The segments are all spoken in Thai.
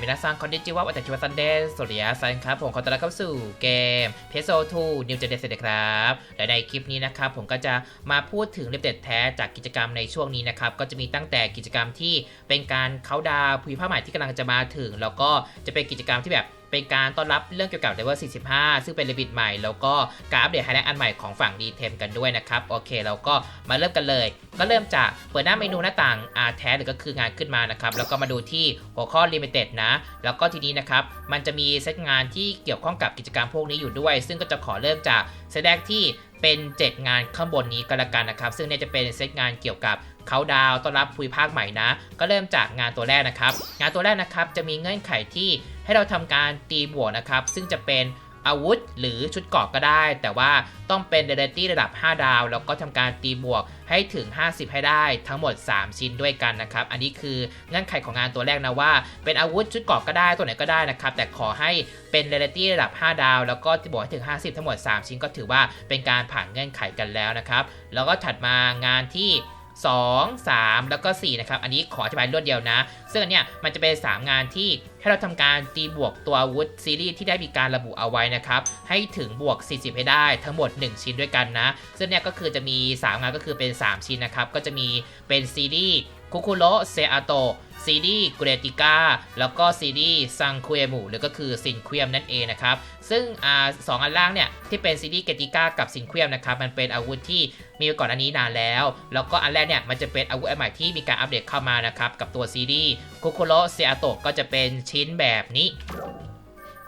มินาซังคอนดิจิวะวัตชิวะซันเดย์สวัสดีซันครับผมขอต้อนรับเข้าสู่เกมเพโซ2 New Gen เสร็จครับและในคลิปนี้นะครับผมก็จะมาพูดถึงเรบเด็ดแท้จากกิจกรรมในช่วงนี้นะครับก็จะมีตั้งแต่กิจกรรมที่เป็นการเขาดาวน์ภูมิภาคใหม่ที่กำลังจะมาถึง แล้วก็จะเป็นกิจกรรมที่แบบ เป็นการต้อนรับเรื่องเกี่ยวกับเลเวล45 ซึ่งเป็นเลบิตใหม่ แล้วก็การอัปเดตไฮไลท์อันใหม่ของฝั่งดีเทมกันด้วยนะครับ โอเคเราก็มาเริ่มกันเลย ก็เริ่มจากเปิดหน้าเมนูหน้าต่างอาแท้หรือก็คืองานขึ้นมานะครับ แล้วก็มาดูที่หัวข้อ Limited นะ แล้วก็ทีนี้นะครับ มันจะมีเซตงานที่เกี่ยวข้องกับกิจกรรมพวกนี้อยู่ด้วย ซึ่งก็จะขอเริ่มจากเซตแรกที่เป็น 7 งานข้างบนนี้ก็แล้วกันนะครับ ซึ่งเนี่ยจะเป็นเซตงานเกี่ยวกับ เขาดาวต้อนรับภูมิภาคใหม่นะ ก็เริ่มจากงานตัวแรกนะครับ งานตัวแรกนะครับจะมีเงื่อนไขที่ให้เราทำการตีบวกนะครับ ซึ่งจะเป็นอาวุธหรือชุดเกราะก็ได้ แต่ว่าต้องเป็นเดเ a ตี้ระดับ 5 ดาว แล้วก็ทำการตีบวกให้ถึง 50 ให้ได้ทั้งหมด 3 ชิ้นด้วยกันนะครับ อันนี้คือเงื่อนไขของงานตัวแรกนะว่า เป็นอาวุธชุดเกราะก็ได้ตัวไหนก็ได้นะครับ แต่ขอให้เป็นเดเ a ตี้ระดับ 5 ดาว แล้วก็ตีบวกให้ถึง 50 ทั้งหมด 3 ชิ้นก็ถือว่าเป็นการผ่านเงื่อนไขกันแล้วนะครับ แล้วก็ถัดมางานที่ 2 3 แล้วก็ 4 นะครับ อันนี้ขออธิบายรวดเดียวนะ ซึ่งอันเนี้ยมันจะเป็น 3 งานที่ ให้เราทำการตีบวกตัวอาวุธซีรีส์ที่ได้มีการระบุเอาไว้นะครับ ให้ถึงบวก 40 ให้ได้ทั้งหมด 1 ชิ้นด้วยกันนะ ซึ่งเนี่ยก็คือจะมี 3 งานก็คือเป็น 3 ชิ้นนะครับ ก็จะมีเป็นซีรีส์คุคุโรเซอาโตซีรีส์เกรติก้าแล้วก็ซีรีส์ซังคุเอมูหรือก็คือซินคุเอมนั่นเองนะครับ ซึ่งอ่าสองอันล่างเนี่ย ที่เป็นซีรีส์เกติก้ากับซินคุเอมนะครับ มันเป็นอาวุธที่มีก่อนอันนี้นานแล้ว แล้วก็อันแรกเนี่ย มันจะเป็นอาวุธใหม่ที่มีการอัปเดตเข้ามานะครับ กับตัวซีรีส์คุคุโรเซอาโตก็จะเป็นชินแบบนี้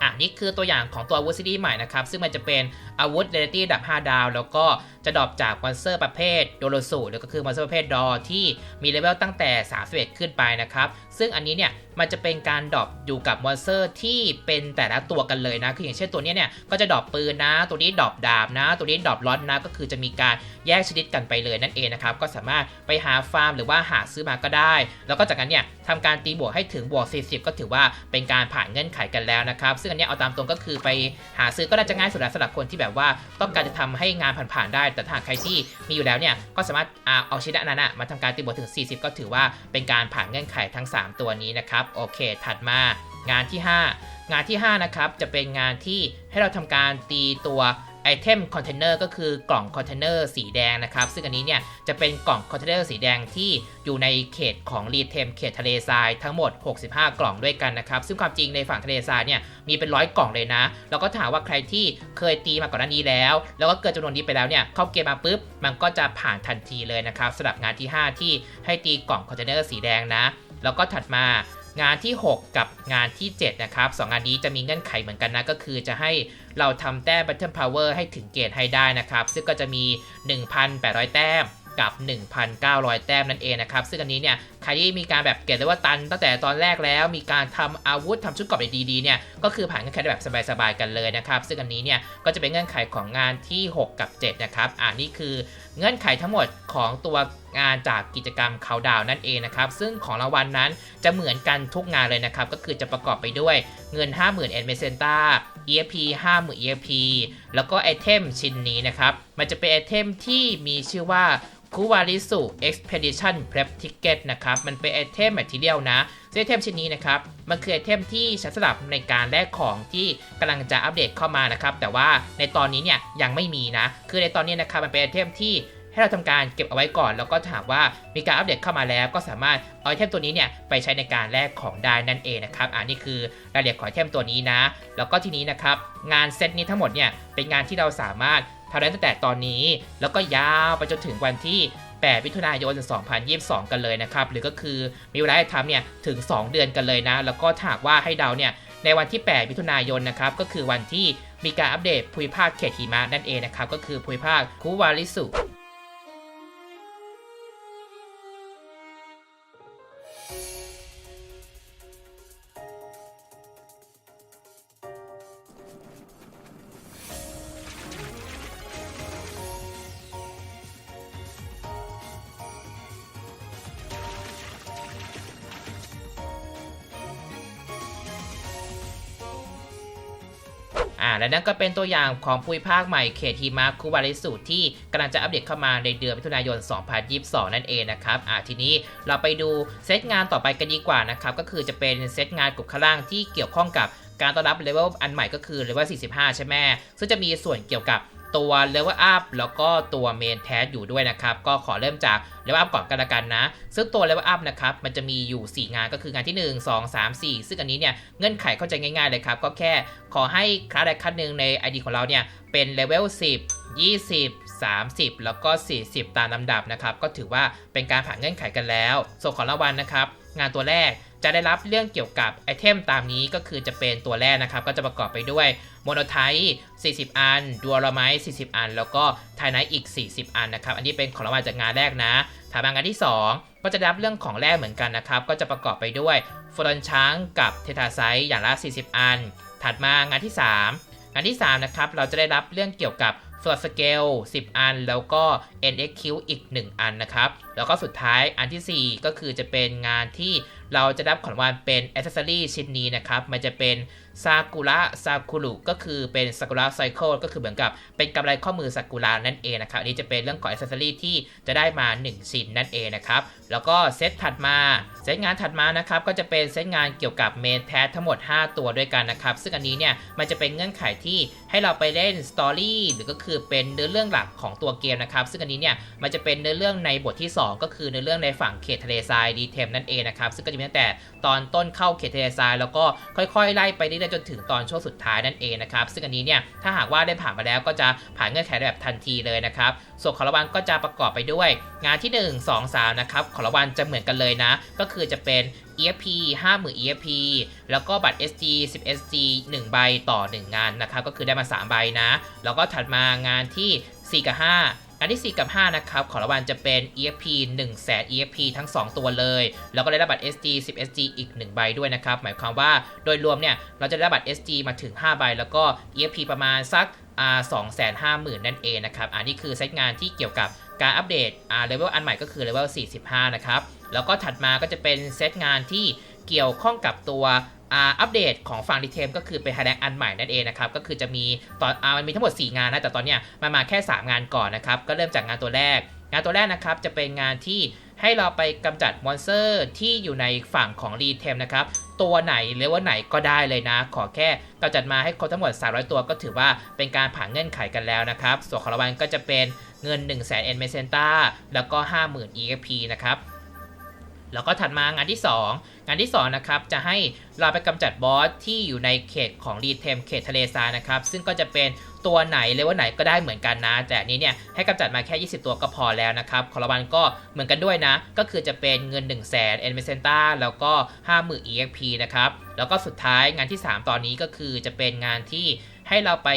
อะนี่คือตัวอย่างของตัวอาวุธซีดีใหม่นะครับ ซึ่งมันจะเป็น อาวุธเรตี้ระดับ 5 ดาว แล้วก็จะดรอปจากมอนสเตอร์ประเภทโดโรสุหรือก็คือมอนสเตอร์ประเภทดอที่มีเลเวลตั้งแต่ 31 ขึ้นไปนะครับ ซึ่งอันนี้เนี่ยมันจะเป็นการดรอปอยู่กับมอนสเตอร์ที่เป็นแต่ละตัวกันเลยนะ คืออย่างเช่นตัวนี้เนี่ยก็จะดรอปปืนนะ ตัวนี้ดรอปดาบนะ ตัวนี้ดรอปล็อตนะ ก็คือจะมีการแยกชนิดกันไปเลยนั่นเองนะครับ ก็สามารถไปหาฟาร์มหรือว่าหาซื้อมาก็ได้ แล้วก็จากนั้นเนี่ยทำการตีบวกให้ถึงบวก 40 ก็ถือว่าเป็นการผ่านเงื่อนไขกันแล้วนะครับ ซึ่งอันนี้เอาตามตรงก็คือไปหาซื้อก็น่าจะง่ายสุดสำหรับคนที่แบบว่าต้องการจะทำให้งานผ่านๆได้ แต่ถ้าหากใครที่มีอยู่แล้วเนี่ยก็สามารถเอาชิ้นนั้นมาทำการตีบวกถึง 40 ก็ถือว่าเป็นการผ่านเงื่อนไขทั้ง 3 ตัวนี้นะครับโอเค ถัดมางานที่ 5 งานที่5นะครับจะเป็นงานที่ให้เราทำการตีตัว ไอเทมคอนเทนเนอร์ก็คือกล่องคอนเทนเนอร์สีแดงนะครับ ซึ่งอันนี้เนี่ยจะเป็นกล่องคอนเทนเนอร์สีแดงที่อยู่ในเขตของรีเทมเขตทะเลทรายทั้งหมด 65 กล่องด้วยกันนะครับ ซึ่งความจริงในฝั่งทะเลทรายเนี่ยมีเป็นร้อยกล่องเลยนะ แล้วก็ถามว่าใครที่เคยตีมาก่อนหน้านี้แล้ว แล้วก็เกิดจำนวนนี้ไปแล้วเนี่ยเข้าเกมมาปุ๊บ มันก็จะผ่านทันทีเลยนะครับสำหรับงานที่ 5 ที่ให้ตีกล่องคอนเทนเนอร์สีแดงนะ แล้วก็ถัดมา งานที่ 6 กับงานที่ 7 นะครับสองงานนี้จะมีเงื่อนไขเหมือนกันนะ ก็คือจะให้เราทำแต้ม Battle Power ให้ถึงเกณฑ์ให้ได้นะครับ ซึ่งก็จะมี 1,800 แต้มกับ 1,900 แต้มนั่นเองนะครับ ซึ่งอันนี้เนี่ย ใครที่มีการแบบเก็บได้ว่าตัน ตั้งแต่ตอนแรกแล้ว มีการทำอาวุธทำชุดเกราะดีๆเนี่ย ก็คือผ่านเงื่อนไขแบบสบายๆกันเลยนะครับ ซึ่งอันนี้เนี่ย ก็จะเป็นเงื่อนไขของงานที่ 6 กับ 7 นะครับ อ่านี่คือเงื่อนไขทั้งหมดของตัวงานจากกิจกรรมเขาดาวนั่นเองนะครับ ซึ่งของรางวัลนนั้นจะเหมือนกันทุกงานเลยนะครับ ก็คือจะประกอบไปด้วยเงิน 50,000 e n m e c e n t a EFP 50,000 EFP แล้วก็ไอเทมชิ้นนี้นะครับ มันจะเป็นไอเทมที่มีชื่อว่าคูวาริสุ Expedition Prep Ticket นะครับ มันเป็นไอเทมแมทเทียลนะซึ่งไอเทมชิ้นนี้นะครับ มันคือไอเทมที่ใช้สำหรับในการแลกของที่กำลังจะอัปเดตเข้ามานะครับ แต่ว่าในตอนนี้เนี่ยยังไม่มีนะ คือในตอนนี้นะครับมันเป็นไอเทมที่ ให้เราทำการเก็บเอาไว้ก่อน แล้วก็ถามว่ามีการอัปเดตเข้ามาแล้ว ก็สามารถเอาไอเทมตัวนี้เนี่ยไปใช้ในการแลกของได้นั่นเองนะครับอ่านี่คือรายละเอียดของไอเทมตัวนี้นะ แล้วก็ทีนี้นะครับงานเซตนี้ทั้งหมดเนี่ยเป็นงานที่เราสามารถทำได้ตั้งแต่ตอนนี้ แล้วก็ยาวไปจนถึงวันที่8มิถุนายน 2022 กันเลยนะครับ หรือก็คือมีเวลาให้ทำเนี่ยถึง 2 เดือนกันเลยนะ แล้วก็ถาหากว่าให้เดาเนี่ยในวันที่ 8 มิถุนายนนะครับ ก็คือวันที่มีการอัปเดตภูมิภาคเขตหิมะนั่นเองนะครับ ก็คือภูมิภาคคูวาริสุ และนั่นก็เป็นตัวอย่างของภูมิภาคใหม่เขตหิมะคุบาริสุที่กำลังจะอัปเดตเข้ามาในเดือนมิถุนายน 2022 นั่นเองนะครับอ่าทีนี้เราไปดูเซตงานต่อไปกันดีกว่านะครับก็คือจะเป็นเซตงานกลุ่มข้างล่างที่เกี่ยวข้องกับการต้อนรับเลเวลอันใหม่ก็คือเลเวล45 ใช่ไหมซึ่งจะมีส่วนเกี่ยวกับ ตัวเลเวลอัพแล้วก็ตัวเมนแทสอยู่ด้วยนะครับ ก็ขอเริ่มจากเลเวลอัพก่อนกันละกันนะ ซึ่งตัวเลเวลอัพนะครับ มันจะมีอยู่ 4 งานก็คืองานที่ 1 2 3 4 ซึ่งอันนี้เนี่ย เงื่อนไขเข้าใจง่ายๆเลยครับ ก็แค่ขอให้คลาสใดคลาสหนึ่งใน ID ของเราเนี่ยเป็นเลเวล10 20 30 แล้วก็ 40 ตามลำดับนะครับ ก็ถือว่าเป็นการผ่านเงื่อนไขกันแล้ว ส่วนของรางวัลนะครับ งานตัวแรก จะได้รับเรื่องเกี่ยวกับไอเทมตามนี้ก็คือจะเป็นตัวแรกนะครับ ก็จะประกอบไปด้วยโมโนไทป์40 อันดูอลไมต์40 อัน แล้วก็ไทไนท์อีก 40 อันนะครับ อันนี้เป็นของรางวัลจากงานแรกนะถัดมางานที่ 2 ก็จะได้รับเรื่องของแรกเหมือนกันนะครับ ก็จะประกอบไปด้วยฟลอนช้างกับเททาไซต์อย่างละ 40 อัน ถัดมางานที่ 3 งานที่ 3 นะครับ เราจะได้รับเรื่องเกี่ยวกับ f l o t Scale 10 อัน แล้วก็ NXQ อีก 1 อันนะครับ แล้วก็สุดท้ายอันทีสี่4 ก็คือจะเป็นงานที่ เราจะรับของรางวัลเป็น Accessory ชิ้นนี้นะครับ มันจะเป็นซากุระซากุรุก็คือเป็นซากุระไซเคิลก็คือเหมือนกับเป็นกำไรข้อมือซากุระนั่นเองนะครับ อันนี้จะเป็นเรื่องของ Accessory ที่จะได้มา 1 ชิ้นนั่นเองนะครับ แล้วก็เซตถัดมาเซตงานถัดมานะครับก็จะเป็นเซตงานเกี่ยวกับเมนแทสทั้งหมด 5 ตัวด้วยกันนะครับ ซึ่งอันนี้เนี่ยมันจะเป็นเงื่อนไขที่ให้เราไปเล่นสตอรี่หรือก็คือเป็นเนื้อเรื่องหลักของตัวเกมนะครับ ซึ่งอันนี้เนี่ยมันจะเป็นเนื้อเรื่องในบทที่ 2 ก็คือเนื้อเรื่องในฝั่งเขตทะเลทรายดีเทมนั่นเองนะครับซึ่งก็จะมตั้งแต่ตอนต้นเข้าเขตทเลทรายแล้วก็ค่อยๆ ไล่ไปเรื่อยๆจนถึงตอนช่วงสุดท้ายนั่นเองนะครับซึ่งอันนี้เนี่ยถ้าหากว่าได้ผ่านมาแล้วก็จะผ่านเงื่อนไขแบบทันทีเลยนะครับส่วนของรางวัลก็จะประกอบไปด้วย งานที่ 1 2 3นะครับของรางวัลจะเหมือนกันเลยนะ ก็คือจะเป็น EFP 50,000 EFP แล้วก็บัตร SG 10 SG 1 ใบต่อ 1 งานนะครับก็คือได้มา 3 ใบนะ แล้วก็ถัดมางานที่ 4 กับ 5 อันที่ 4 กับ 5 นะครับ ของรางวัลจะเป็น EFP 1 0 0 0 0 0 EFP ทั้ง 2 ตัวเลย แล้วก็ได้รับบัตร SG 10 SG อีก 1 ใบด้วยนะครับ หมายความว่าโดยรวมเนี่ย เราจะได้บัตร SG มาถึง 5 ใบ แล้วก็ EFP ประมาณสักอ่า250,000 นั่นเองนะครับ อันนี้คือเซตงานที่เกี่ยวกับ การอัปเดตอ่าเลเวลอันใหม่ก็คือเลเวล45 นะครับ แล้วก็ถัดมาก็จะเป็นเซตงานที่เกี่ยวข้องกับตัวอ่าอัปเดตของฝั่งดีเทมก็คือเป็นไฮแลกอันใหม่นั่นเองนะครับ ก็คือจะมีตอนอ่ามันมีทั้งหมด 4 งานนะ แต่ตอนเนี้ยมันมาแค่ 3 งานก่อนนะครับ ก็เริ่มจากงานตัวแรก งานตัวแรกนะครับ จะเป็นงานที่ให้เราไปกำจัดมอนสเตอร์ที่อยู่ในฝั่งของรีเทมนะครับ ตัวไหนเลเวลไหนก็ได้เลยนะ ขอแค่กำจัดมาให้ครบทั้งหมด 300 ตัวก็ถือว่าเป็นการผ่านเงื่อนไขกันแล้วนะครับ ส่วนของรางวัลก็จะเป็นเงิน 100,000เอ็นเมเซนต้าแล้วก็ 50,000 EXP นะครับ แล้วก็ถัดมางานที่ 2 งานที่ 2 นะครับ จะให้เราไปกำจัดบอสที่อยู่ในเขตของรีเทมเขตทะเลทรายนะครับ ซึ่งก็จะเป็นตัวไหนเลเวลไหนก็ได้เหมือนกันนะ แต่อันนี้เนี่ยให้กำจัดมาแค่ 20 ตัวก็พอแล้วนะครับของรางวัลก็เหมือนกันด้วยนะ ก็คือจะเป็นเงิน 1 0 0 0 0แสนเอ็นเมเซนต้าแล้วก็ 50,000 EXP นะครับ แล้วก็สุดท้ายงานที่ 3 ตอนนี้ก็คือจะเป็นงานที่ ให้เราไป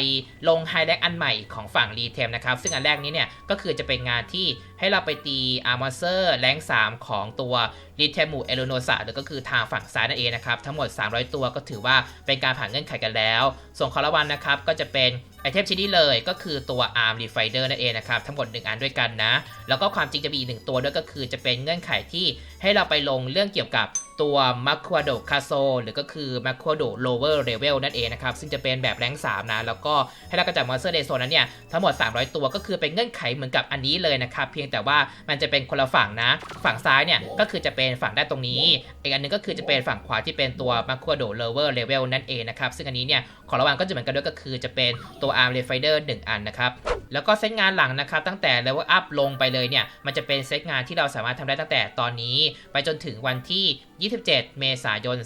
ลงไฮแลกอันใหม่ของฝั่งรีเทมนะครับซึ่งอันแรกนี้เนี่ยก็คือจะเป็นงานที่ให้เราไปตีอาร์มอเซอร์แรง3 ของตัวรีเทมูเอโลโนซาหรือก็คือทางฝั่งซ้ายนั่นเองนะครับทั้งหมด 300 ตัวก็ถือว่าเป็นการผ่านเงื่อนไขกันแล้ว ส่วนคอรวันนะครับก็จะเป็นไอเทมชิ้นนี้เลยก็คือตัว Arm Refinder นั่นเองนะครับ ทั้งหมด 1 อันด้วยกันนะ แล้วก็ความจริงจะมีอีกหนึ่งตัวด้วยก็คือจะเป็นเงื่อนไขที่ให้เราไปลงเรื่องเกี่ยวกับ ตัว m a c u a d o c a s o หรือก็คือ m a c u a d o Lower Level นั่นเองนะครับ ซึ่งจะเป็นแบบแรง3นะ แล้วก็ให้เรากระจัดมอนสเตอร์ในโซนนั้นเนี่ย ทั้งหมด 300 ตัวก็คือเป็นเงื่อนไขเหมือนกับอันนี้เลยนะครับ เพียงแต่ว่ามันจะเป็นคนละฝั่งนะ ฝั่งซ้ายเนี่ย ก็คือจะเป็นฝั่งด้านตรงนี้ อีกอันหนึงก็คือจะเป็นฝั่งขวาที่เป็นตัว m a c u a d o Lower Level นั่นเองนะครับซึ่งอันนี้เนี่ยของระหว่างก็จะเหมือนกันด้วยก็คือจะเป็นตัว Arm Refinder 1อันนะครับแล้วก็เซตงานหลังนะครับตั้งแต่ level up ลงไปเลยเนี่ยมันจะเป็นเซตงานที่เราสามารถทำได้ตั้งแต่ตอนนี้ ไปจนถึงวันที่27 เมษายน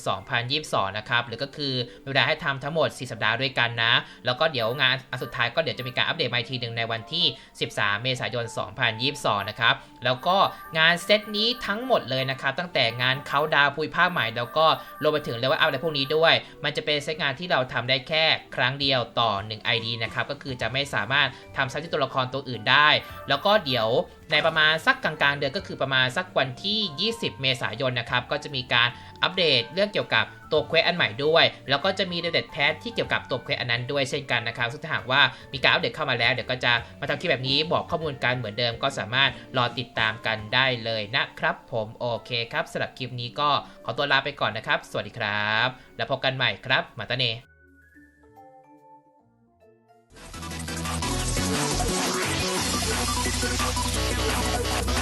2022 นะครับ หรือก็คือมีเวลาให้ทำทั้งหมด 4 สัปดาห์ด้วยกันนะ แล้วก็เดี๋ยวงานอันสุดท้ายก็เดี๋ยวจะมีการอัปเดตมาอีกทีหนึ่งในวันที่ 13 เมษายน 2022 นะครับ แล้วก็งานเซตนี้ทั้งหมดเลยนะครับ ตั้งแต่งานเขาดาวภูมิภาคใหม่ แล้วก็รวมไปถึง level up อะไรพวกนี้ด้วย มันจะเป็นเซตงานที่เราทำได้แค่ครั้งเดียวต่อ 1 ID นะครับ ก็คือจะไม่สามารถทำซ้ำที่ตัวละครตัวอื่นได้ แล้วก็เดี๋ยว ในประมาณสักกลางๆ เดือนก็คือประมาณสักวันที่ 20 เมษายนนะครับก็จะมีการอัปเดตเรื่องเกี่ยวกับตัวเควสอันใหม่ด้วย แล้วก็จะมีเดตแพทที่เกี่ยวกับตัวเควสอันนั้นด้วยเช่นกันนะครับซึ่งถ้าหากว่ามีการอัปเดตเข้ามาแล้วเดี๋ยวก็จะมาทำคลิปแบบนี้บอกข้อมูลกันเหมือนเดิม ก็สามารถรอติดตามกันได้เลยนะครับ ผมโอเคครับสำหรับคลิปนี้ก็ขอตัวลาไปก่อนนะครับ สวัสดีครับ แล้วพบกันใหม่ครับมาตาเน ちょっと待って。